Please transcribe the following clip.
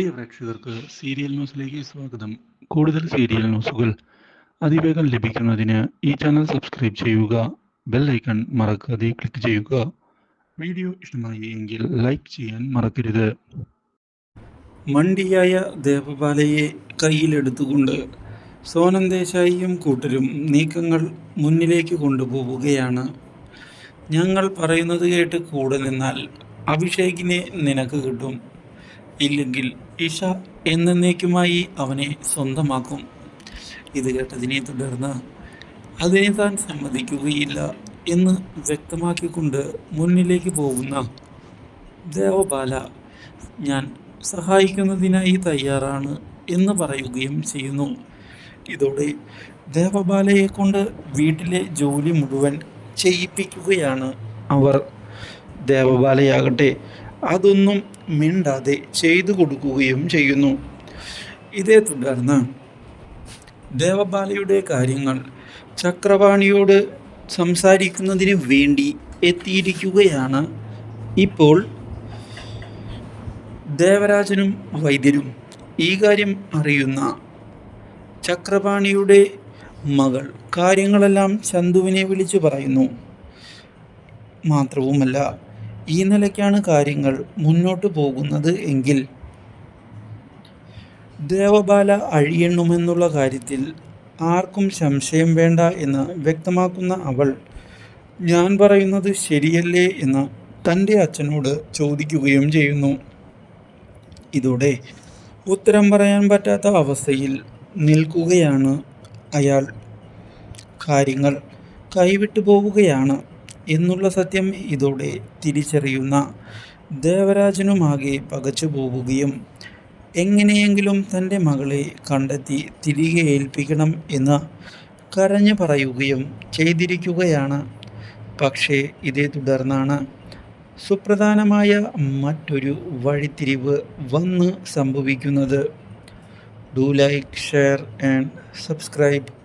പ്രിയ പ്രേക്ഷകർക്ക് സീരിയൽ ന്യൂസിലേക്ക് സ്വാഗതം. കൂടുതൽ സീരിയൽ ന്യൂസുകൾ അതിവേഗം ലഭിക്കുന്നതിന് ഈ ചാനൽ സബ്സ്ക്രൈബ് ചെയ്യുക ബെൽ ഐക്കൺ മറക്കാതെ ക്ലിക്ക് ചെയ്യുക. വീഡിയോ ഇഷ്ടമായി എങ്കിൽ ലൈക്ക് ചെയ്യാൻ മറക്കരുത്. മണ്ടിയായ ദേവപാലയെ കയ്യിലെടുത്തുകൊണ്ട് സോനം ദേശായിയും കൂട്ടരും നീക്കങ്ങൾ മുന്നിലേക്ക് കൊണ്ടുപോവുകയാണ്. ഞങ്ങൾ പറയുന്നത് കേട്ട് കൂടെ നിന്നാൽ അഭിഷേകിനെ നിനക്ക് കിട്ടും. ഇല്ലെങ്കിൽ ഇഷ എന്നേക്കുമായി അവനെ സ്വന്തമാക്കും. ഇത് കേട്ടതിനെ തുടർന്ന് അതിനെ താൻ സമ്മതിക്കുകയില്ല എന്ന് വ്യക്തമാക്കിക്കൊണ്ട് മുന്നിലേക്ക് പോകുന്ന ദേവബാല ഞാൻ സഹായിക്കുന്നതിനായി തയ്യാറാണ് എന്ന് പറയുകയും ചെയ്യുന്നു. ഇതോടെ ദേവബാലയെ കൊണ്ട് വീട്ടിലെ ജോലി മുഴുവൻ ചെയ്യിപ്പിക്കുകയാണ്. അവർ ദേവബാലയാകട്ടെ അതൊന്നും മിണ്ടാതെ ചെയ്തു കൊടുക്കുകയും ചെയ്യുന്നു. ഇതേ തുടർന്ന് ദേവബാലയുടെ കാര്യങ്ങൾ ചക്രവാണിയോട് സംസാരിക്കുന്നതിന് വേണ്ടി എത്തിയിരിക്കുകയാണ്. ഇപ്പോൾ ദേവരാജനും വൈദ്യരും ഈ കാര്യം അറിയുന്ന ചക്രപാണിയുടെ മകൾ കാര്യങ്ങളെല്ലാം ചന്തുവിനെ വിളിച്ചു പറയുന്നു. മാത്രവുമല്ല ഈ നിലയ്ക്കാണ് കാര്യങ്ങൾ മുന്നോട്ട് പോകുന്നത് എങ്കിൽ ദേവബാല അഴിയണമെന്നുള്ള കാര്യത്തിൽ ആർക്കും സംശയം വേണ്ട എന്ന് വ്യക്തമാക്കുന്ന അവൾ ഞാൻ പറയുന്നത് ശരിയല്ലേ? എന്ന് തന്റെ അച്ഛനോട് ചോദിക്കുകയും ചെയ്യുന്നു. ഇതോടെ ഉത്തരം പറയാൻ പറ്റാത്ത അവസ്ഥയിൽ നിൽക്കുകയാണ് അയാൾ. കാര്യങ്ങൾ കൈവിട്ടു പോവുകയാണ്. എന്നുള്ള സത്യം ഇതോടെ തിരിച്ചറിയുന്ന ദേവരാജനുമാകെ പകച്ചു പോവുകയും എങ്ങനെയെങ്കിലും തന്റെ മകളെ കണ്ടെത്തി തിരികെ ഏൽപ്പിക്കണം എന്ന് കരഞ്ഞു പറയുകയും ചെയ്തിരിക്കുകയാണ്. പക്ഷേ ഇതേ തുടർന്നാണ് സുപ്രധാനമായ മറ്റൊരു വഴിത്തിരിവ് വന്ന് സംഭവിക്കുന്നത്. Do like share and subscribe